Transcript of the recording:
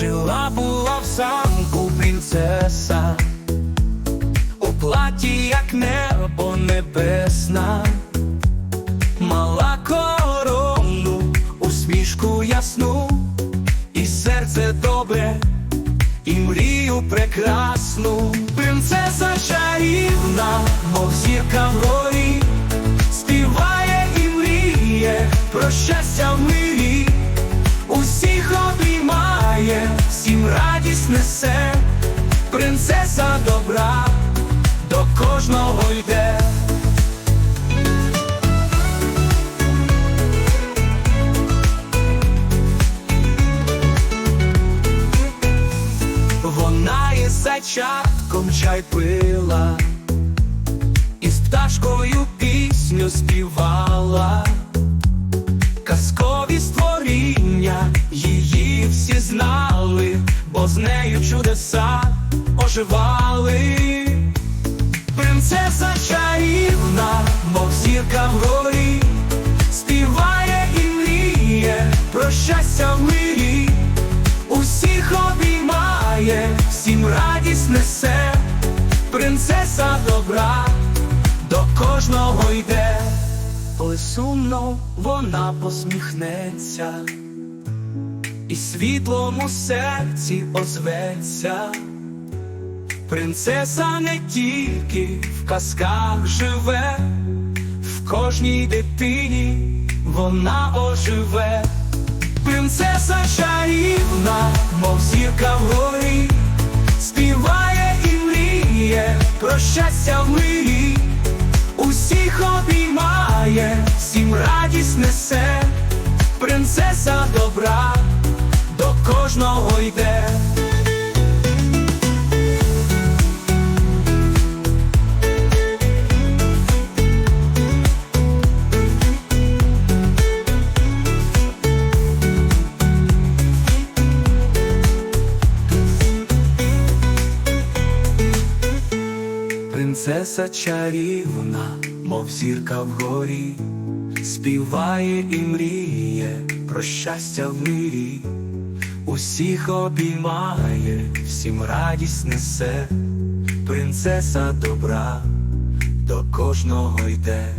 Жила була в замку принцеса, у платі, як небо небесна, мала корону, усмішку ясну, і серце добре, і мрію прекрасну. Принцеса чарівна, мов зірка вгорі, співає несе, принцеса добра до кожного йде. Вона із зайчатком чай пила, і з пташкою пісню співала, казкові створіння її всі знали, з нею чудеса оживали. Принцеса чарівна, мов зірка вгорі, співає і мріє про щастя в мирі, усіх обіймає, всім радість несе, принцеса добра до кожного йде, коли сумно вона посміхнеться, і світлом у серці озветься. Принцеса не тільки в казках живе, в кожній дитині вона оживе. Принцеса чарівна, мов зірка вгорі, співає і мріє про щастя в мирі, усіх обіймає, всім радість несе, принцеса добра до кожного йде. Принцеса чарівна, мов зірка вгорі, співає і мріє про щастя в мирі, усіх обіймає, всім радість несе, принцеса добра до кожного йде.